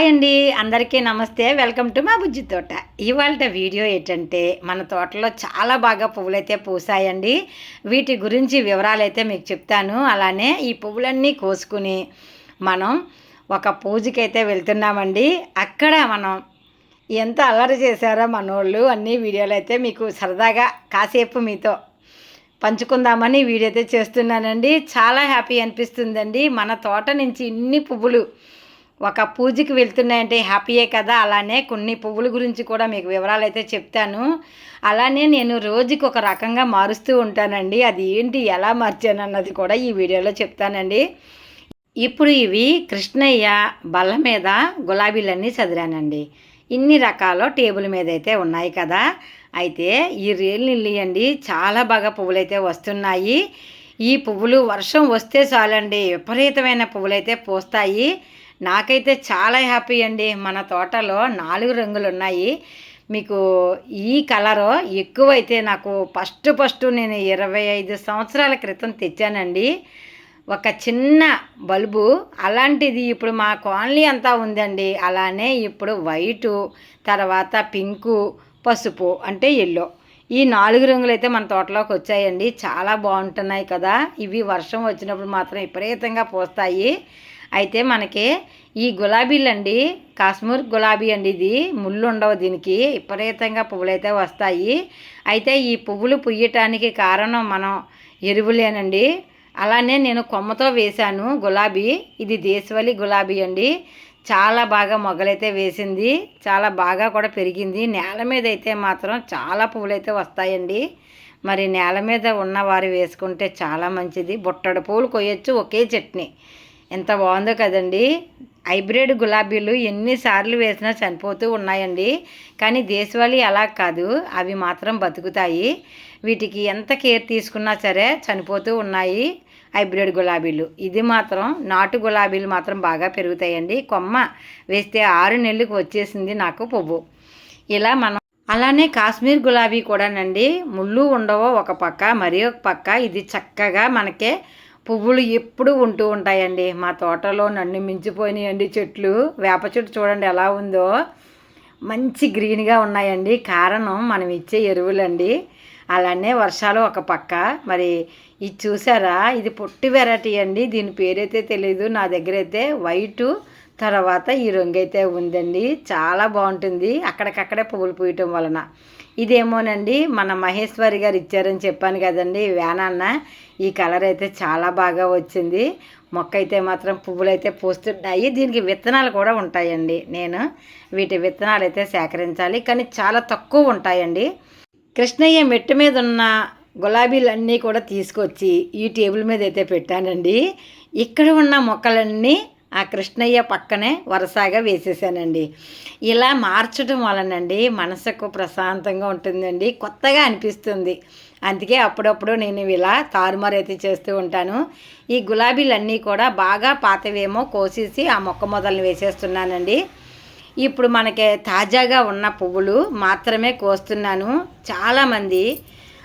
Hi అండి అందరికీ నమస్తే. వెల్కమ్ టు మా బుజ్జి తోట. ఇవాళ వీడియో ఏంటంటే మన తోటలో చాలా బాగా పువ్వులైతే పూసాయండి. వీటి గురించి వివరాలు అయితే మీకు చెప్తాను. అలానే ఈ పువ్వులన్నీ కోసుకుని మనం ఒక పూజకైతే వెళ్తున్నామండి. అక్కడ మనం ఎంత అల్లరి చేశారో మనోళ్ళు అన్ని వీడియోలు అయితే మీకు సరదాగా కాసేపు మీతో పంచుకుందామని వీడియో అయితే చేస్తున్నానండి. చాలా హ్యాపీ అనిపిస్తుందండి. మన తోట నుంచి ఇన్ని పువ్వులు ఒక పూజకి వెళ్తున్నాయంటే హ్యాపీయే కదా? అలానే కొన్ని పువ్వుల గురించి కూడా మీకు వివరాలు అయితే చెప్తాను. అలానే నేను రోజుకి ఒక రకంగా మారుస్తూ ఉంటానండి. అది ఏంటి? ఎలా మార్చాను అన్నది కూడా ఈ వీడియోలో చెప్తానండి. ఇప్పుడు ఇవి కృష్ణయ్య బల్ల మీద గులాబీలన్నీ చదిరానండి ఇన్ని రకాల టేబుల్ మీద అయితే ఉన్నాయి కదా? అయితే ఈ రేలు నిల్లి అండి చాలా బాగా పువ్వులైతే వస్తున్నాయి. ఈ పువ్వులు వర్షం వస్తే చాలండి. విపరీతమైన పువ్వులైతే పూస్తాయి. నాకైతే చాలా హ్యాపీ అండి. మన తోటలో నాలుగు రంగులు ఉన్నాయి మీకు ఈ కలరు ఎక్కువైతే నాకు ఫస్ట్ ఫస్ట్ నేను ఇరవై ఐదు సంవత్సరాల క్రితం తెచ్చానండి. ఒక చిన్న బల్బు. అలాంటిది ఇప్పుడు మా కాలనీ అంతా ఉందండి. అలానే ఇప్పుడు వైటు తర్వాత పింకు పసుపు అంటే ఎల్లో. ఈ నాలుగు రంగులు అయితే మన తోటలోకి వచ్చాయండి. చాలా బాగుంటున్నాయి కదా. ఇవి వర్షం వచ్చినప్పుడు మాత్రం విపరీతంగా పోస్తాయి. అయితే మనకి ఈ గులాబీలండి కాశ్మీర్ గులాబీ అండి ఇది. ముళ్ళు ఉండవు దీనికి. విపరీతంగా పువ్వులు అయితే వస్తాయి. అయితే ఈ పువ్వులు పుయ్యటానికి కారణం మనం ఎరువులేనండి. అలానే నేను కొమ్మతో వేశాను గులాబీ. ఇది దేశవళి గులాబీ అండి. చాలా బాగా మొగ్గలైతే వేసింది. చాలా బాగా కూడా పెరిగింది. నేల మీద అయితే మాత్రం చాలా పువ్వులు అయితే వస్తాయండి. మరి నేల మీద ఉన్నవారు వేసుకుంటే చాలా మంచిది. బుట్టడు పువ్వులు కొయ్యొచ్చు ఒకే చట్నీ. ఎంత బాగుందో కదండి. హైబ్రిడ్ గులాబీలు ఎన్నిసార్లు వేసినా చనిపోతూ ఉన్నాయండి. కానీ దేశవాళీ అలా కాదు. అవి మాత్రం బతుకుతాయి. వీటికి ఎంత కేర్ తీసుకున్నా సరే చనిపోతూ ఉన్నాయి హైబ్రిడ్ గులాబీలు. ఇది మాత్రం నాటు గులాబీలు మాత్రం బాగా పెరుగుతాయండి. కొమ్మ వేస్తే ఆరు నెలలకు వచ్చేసింది నాకు పువ్వు. ఇలా మనం అలానే కాశ్మీర్ గులాబీ కూడానండి. ముళ్ళు ఉండవో ఒక పక్క మరి ఒక పక్క. ఇది చక్కగా మనకే పువ్వులు ఎప్పుడు ఉంటూ ఉంటాయండి. మా తోటలో నన్ను మించిపోయినాయండి చెట్లు. వేప చెట్టు చూడండి ఎలా ఉందో. మంచి గ్రీన్గా ఉన్నాయండి. కారణం మనం ఇచ్చే ఎరువులండి. అలానే వర్షాలు ఒక పక్క. మరి ఇది చూసారా? ఇది పొట్టి వెరైటీ అండి. దీని పేరైతే తెలియదు నా దగ్గర అయితే వైటు తర్వాత ఈ రంగు అయితే ఉందండి. చాలా బాగుంటుంది. అక్కడికక్కడే పువ్వులు పూయటం వలన. ఇదేమోనండి మన మహేశ్వరి గారు ఇచ్చారని చెప్పాను కదండి వేనాన్న ఈ కలర్ అయితే చాలా బాగా వచ్చింది. మొక్క అయితే మాత్రం పువ్వులు అయితే పూస్తున్నాయి దీనికి విత్తనాలు కూడా ఉంటాయండి. నేను వీటి విత్తనాలు అయితే సేకరించాలి. కానీ చాలా తక్కువ ఉంటాయండి. కృష్ణయ్య మెట్టు మీద ఉన్న గులాబీలన్నీ కూడా తీసుకొచ్చి ఈ టేబుల్ మీద అయితే పెట్టానండి. ఇక్కడ ఉన్న మొక్కలన్నీ ఆ కృష్ణయ్య పక్కనే వరుసగా వేసేసానండి. ఇలా మార్చడం వలనండి మనసుకు ప్రశాంతంగా ఉంటుందండి కొత్తగా అనిపిస్తుంది. అందుకే అప్పుడప్పుడు నేను ఇలా తారుమారు అయితే చేస్తూ ఉంటాను. ఈ గులాబీలన్నీ కూడా బాగా పాతవేమో కోసేసి ఆ మొక్క మొదలను వేసేస్తున్నానండి. ఇప్పుడు మనకి తాజాగా ఉన్న పువ్వులు మాత్రమే కోస్తున్నాను. చాలామంది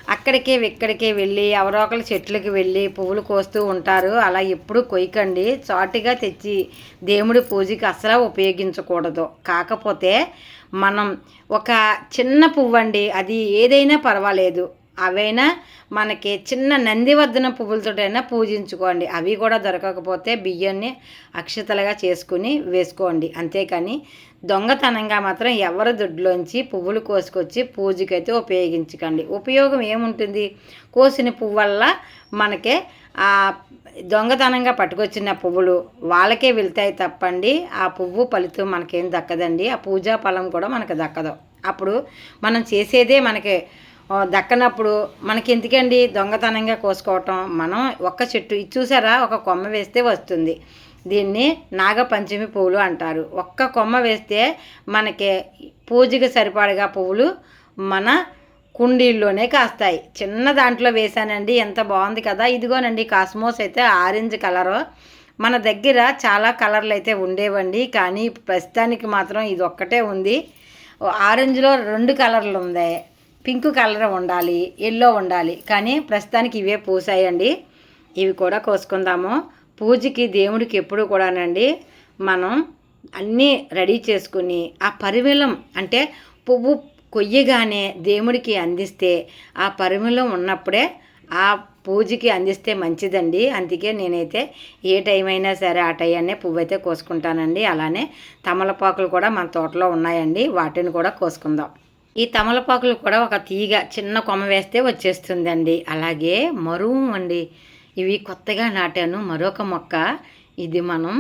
అక్కడికే ఇక్కడికి వెళ్ళి ఎవరో చెట్లకి వెళ్ళి పువ్వులు కోస్తూ ఉంటారు. అలా ఎప్పుడు కొయ్యకండి. చాటుగా తెచ్చి దేవుడి పూజకి అసలు ఉపయోగించకూడదు. కాకపోతే మనం ఒక చిన్న పువ్వు అండి అది ఏదైనా పర్వాలేదు. అవైనా మనకి చిన్న నందివర్ధన పువ్వులతోటైనా పూజించుకోండి. అవి కూడా దొరకకపోతే బియ్యాన్ని అక్షతలుగా చేసుకుని వేసుకోండి. అంతేకాని దొంగతనంగా మాత్రం ఎవరి దొడ్లోంచి పువ్వులు కోసుకొచ్చి పూజకైతే ఉపయోగించకండి. ఉపయోగం ఏముంటుంది? కోసిన పువ్వు వల్ల మనకే ఆ దొంగతనంగా పట్టుకొచ్చిన పువ్వులు వాళ్ళకే వెళ్తాయి తప్పండి. ఆ పువ్వు ఫలితం మనకేం దక్కదండి. ఆ పూజా ఫలం కూడా మనకు దక్కదు. అప్పుడు మనం చేసేదే మనకి దక్కనప్పుడు మనకి ఎందుకండి దొంగతనంగా కోసుకోవటం? మనం ఒక్క చెట్టు ఇది చూసారా? ఒక కొమ్మ వేస్తే వస్తుంది. దీన్ని నాగపంచమి పువ్వులు అంటారు. ఒక్క కొమ్మ వేస్తే మనకి పూజకి సరిపడగా పువ్వులు మన కుండీల్లోనే కాస్తాయి. చిన్న దాంట్లో వేశానండి ఎంత బాగుంది కదా. ఇదిగోనండి కాస్మోస్ అయితే ఆరెంజ్ కలరు. మన దగ్గర చాలా కలర్లు అయితే ఉండేవండి కానీ ప్రస్తుతానికి మాత్రం ఇది ఒక్కటే ఉంది ఆరెంజ్లో రెండు కలర్లు ఉన్నాయి. పింక్ కలర్ ఉండాలి ఎల్లో ఉండాలి. కానీ ప్రస్తుతానికి ఇవే పూసాయండి. ఇవి కూడా కోసుకుందాము. పూజకి దేవుడికి ఎప్పుడు కూడానండి మనం అన్నీ రెడీ చేసుకుని ఆ పరిమళం అంటే పువ్వు కొయ్యగానే దేవుడికి అందిస్తే ఆ పరిమళం ఉన్నప్పుడే ఆ పూజకి అందిస్తే మంచిదండి. అందుకే నేనైతే ఏ టైం అయినా సరే ఆ టైంనే పువ్వు అయితే కోసుకుంటానండి. అలానే తమలపాకులు కూడా మన తోటలో ఉన్నాయండి. వాటిని కూడా కోసుకుందాం. ఈ తమలపాకులు కూడా ఒక తీగ చిన్న కొమ్మ వేస్తే వచ్చేస్తుందండి. అలాగే మరువు అండి. ఇవి కొత్తగా నాటాను. మరొక మొక్క. ఇది మనం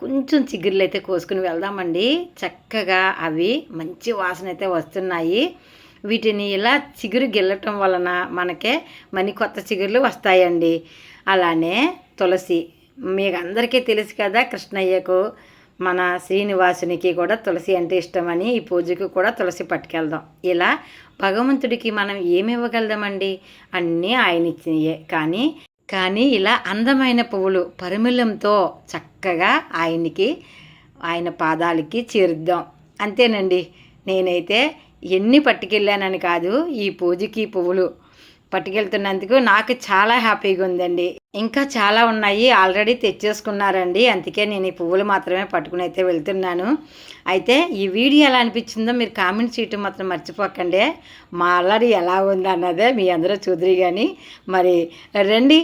కొంచెం చిగుర్లు అయితే కోసుకుని వెళ్దామండి. చక్కగా అవి మంచి వాసన అయితే వస్తున్నాయి. వీటిని ఇలా చిగురు గిల్లటం వలన మనకే మని కొత్త చిగుర్లు వస్తాయండి. అలానే తులసి. మీకు అందరికీ తెలుసు కదా కృష్ణయ్యకు. మన శ్రీనివాసునికి కూడా తులసి అంటే ఇష్టమని ఈ పూజకు కూడా తులసి పట్టుకెళ్దాం. ఇలా భగవంతుడికి మనం ఏమి ఇవ్వగలదామండి? అన్నీ ఆయన ఇచ్చినయే. కానీ కానీ ఇలా అందమైన పువ్వులు పరిమళంతో చక్కగా ఆయనకి ఆయన పాదాలకి చేరుద్దాం. అంతేనండి. నేనైతే ఎన్ని పట్టుకెళ్ళానని కాదు ఈ పూజకి పువ్వులు పట్టుకెళ్తున్నందుకు నాకు చాలా హ్యాపీగా ఉందండి. ఇంకా చాలా ఉన్నాయి. ఆల్రెడీ తెచ్చేసుకున్నారండి. అందుకే నేను ఈ పువ్వులు మాత్రమే పట్టుకుని అయితే వెళ్తున్నాను. అయితే ఈ వీడియో ఎలా అనిపించిందో మీరు కామెంట్ చేయటం మాత్రం మర్చిపోకండి. మా అల్లరి ఎలా ఉంది అన్నదే మీ అందరూ చూద్దరు కానీ మరి రండి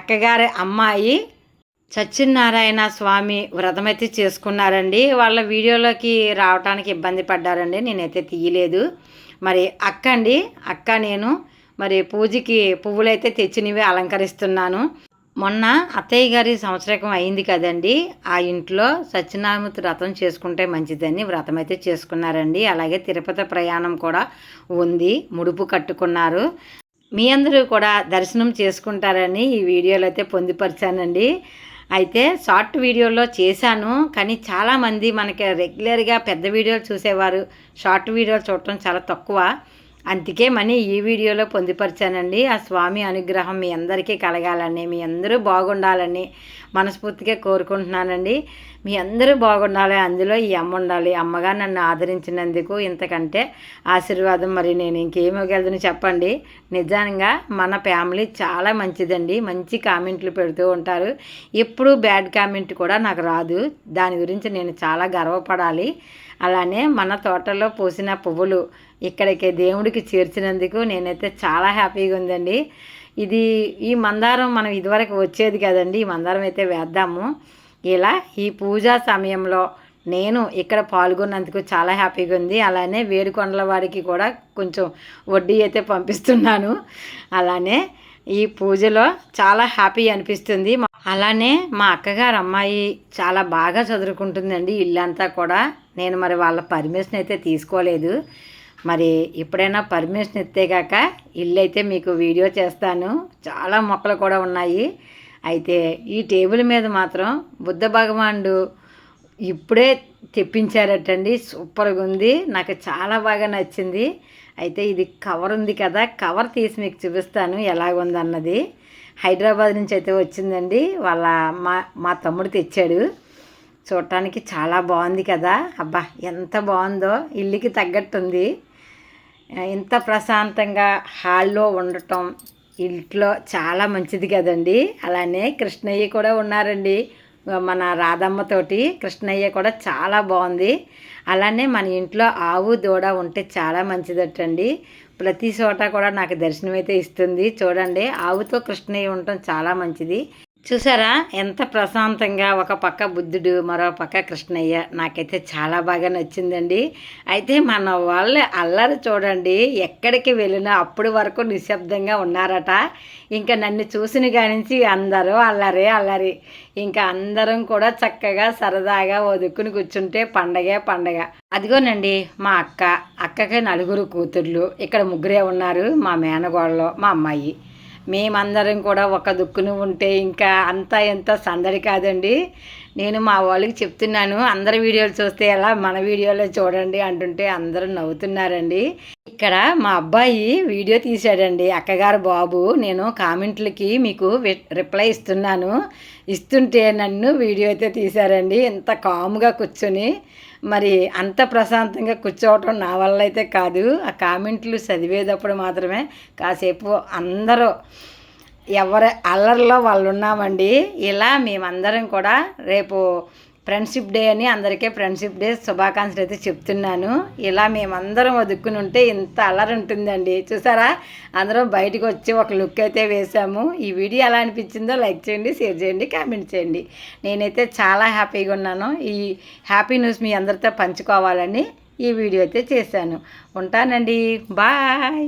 అక్కగారి అమ్మాయి సత్యనారాయణ స్వామి వ్రతం అయితే చేసుకున్నారండి. వాళ్ళ వీడియోలోకి రావడానికి ఇబ్బంది పడ్డారండి. నేనైతే తీయలేదు. మరి అక్క అండి అక్క నేను మరి పూజకి పువ్వులైతే తెచ్చినవి అలంకరిస్తున్నాను. మొన్న అత్తయ్య గారి సంవత్సరకం అయింది కదండి. ఆ ఇంట్లో సత్యనారాయణ వ్రతం చేసుకుంటే మంచిదని వ్రతం అయితే చేసుకున్నారండి. అలాగే తిరుపతి ప్రయాణం కూడా ఉంది. ముడుపు కట్టుకున్నారు. మీ అందరూ కూడా దర్శనం చేసుకుంటారని ఈ వీడియోలో అయితే పొందుపరిచానండి. అయితే షార్ట్ వీడియోలో చేశాను. కానీ చాలామంది మనకి రెగ్యులర్గా పెద్ద వీడియోలు చూసేవారు. షార్ట్ వీడియోలు చూడటం చాలా తక్కువ. అందుకే మనీ ఈ వీడియోలో పొందుపరిచానండి. ఆ స్వామి అనుగ్రహం మీ అందరికీ కలగాలని మీ అందరూ బాగుండాలని మనస్ఫూర్తిగా కోరుకుంటున్నానండి. మీ అందరూ బాగుండాలి అందులో ఈ అమ్మ ఉండాలి. అమ్మగా నన్ను ఆదరించినందుకు ఇంతకంటే ఆశీర్వాదం మరి నేను ఇంకేమగలదని చెప్పండి. నిజంగా మన ఫ్యామిలీ చాలా మంచిదండి. మంచి కామెంట్లు పెడుతూ ఉంటారు. ఎప్పుడు బ్యాడ్ కామెంట్ కూడా నాకు రాదు. దాని గురించి నేను చాలా గర్వపడాలి. అలానే మన తోటలో పూసిన పువ్వులు ఇక్కడికి దేవుడికి చేర్చినందుకు నేనైతే చాలా హ్యాపీగా ఉందండి. ఇది ఈ మందారం మనం ఇదివరకు వచ్చేది కదండి ఈ మందారం అయితే వేద్దాము. ఇలా ఈ పూజా సమయంలో నేను ఇక్కడ పాల్గొన్నందుకు చాలా హ్యాపీగా ఉంది. అలానే వేడుకొండల వారికి కూడా కొంచెం వడ్డీ అయితే పంపిస్తున్నాను. అలానే ఈ పూజలో చాలా హ్యాపీ అనిపిస్తుంది. అలానే మా అక్కగారు అమ్మాయి చాలా బాగా చదువుకుంటుందండి. ఇల్లంతా కూడా. నేను మరి వాళ్ళ పర్మిషన్ అయితే తీసుకోలేదు. మరి ఎప్పుడైనా పర్మిషన్ ఇస్తేగాక ఇల్లు అయితే మీకు వీడియో చేస్తాను. చాలా మొక్కలు కూడా ఉన్నాయి. అయితే ఈ టేబుల్ మీద మాత్రం బుద్ధ భగవానుడు ఇప్పుడే తెప్పించారటండి. సూపర్గా ఉంది. నాకు చాలా బాగా నచ్చింది. అయితే ఇది కవర్ ఉంది కదా కవర్ తీసి మీకు చూపిస్తాను ఎలాగుందన్నది హైదరాబాద్ నుంచి అయితే వచ్చిందండి. వాళ్ళ మా మా తమ్ముడు తెచ్చాడు. చూడటానికి చాలా బాగుంది కదా. అబ్బా ఎంత బాగుందో. ఇల్లుకి తగ్గట్టుంది. ఇంత ప్రశాంతంగా హాల్లో ఉండటం ఇంట్లో చాలా మంచిది కదండి. అలానే కృష్ణయ్య కూడా ఉన్నారండి. మన రాధమ్మతోటి కృష్ణయ్య కూడా చాలా బాగుంది. అలానే మన ఇంట్లో ఆవు దూడ ఉంటే చాలా మంచిదటండి. ప్రతి చోట కూడా నాకు దర్శనం అయితే ఇస్తుంది. చూడండి ఆవుతో కృష్ణయ్య ఉండటం చాలా మంచిది. చూసారా? ఎంత ప్రశాంతంగా ఒక పక్క బుద్ధుడు మరో పక్క కృష్ణయ్య. నాకైతే చాలా బాగా నచ్చిందండి. అయితే మన వాళ్ళ అల్లరి చూడండి ఎక్కడికి వెళ్ళినా అప్పటి వరకు నిశ్శబ్దంగా ఉన్నారట. ఇంకా నన్ను చూసిన కానించి అందరూ అల్లరి అల్లరి. ఇంకా అందరం కూడా చక్కగా సరదాగా వదుక్కుని కూర్చుంటే పండగే పండగ. అదిగోనండి మా అక్క అక్కకి నలుగురు కూతుర్లు. ఇక్కడ ముగ్గురే ఉన్నారు మా మేనగోడలో మా అమ్మాయి. మేమందరం కూడా ఒక దుక్కును ఉంటే ఇంకా అంతా ఎంత సందడి కాదండి. నేను మా వాళ్ళకి చెప్తున్నాను అందరి వీడియోలు చూస్తే ఎలా మన వీడియోలో చూడండి అంటుంటే అందరూ నవ్వుతున్నారండి. ఇక్కడ మా అబ్బాయి వీడియో తీశాడండి. అక్కగారు బాబు నేను కామెంట్లకి మీకు రిప్లై ఇస్తున్నాను. ఇస్తుంటే నన్ను వీడియో అయితే తీశారండి. ఎంత కాముగా కూర్చొని మరి అంత ప్రశాంతంగా కూర్చోవటం నా వల్ల అయితే కాదు. ఆ కామెంట్లు చదివేటప్పుడు మాత్రమే కాసేపు అందరూ ఎవరి అల్లరిలో వాళ్ళు ఉన్నామండి ఇలా మేమందరం కూడా రేపు ఫ్రెండ్షిప్ డే అని అందరికీ ఫ్రెండ్షిప్ డే శుభాకాంక్షలు అయితే చెప్తున్నాను. ఇలా మేమందరం వదుక్కుని ఉంటే ఇంత అల్లరి ఉంటుందండి. చూసారా? అందరం బయటకు వచ్చి ఒక లుక్ అయితే వేసాము ఈ వీడియో ఎలా అనిపించిందో లైక్ చేయండి షేర్ చేయండి కామెంట్ చేయండి. నేనైతే చాలా హ్యాపీగా ఉన్నాను. ఈ హ్యాపీ న్యూస్ మీ అందరితో పంచుకోవాలని ఈ వీడియో అయితే చేశాను. ఉంటానండి. బాయ్!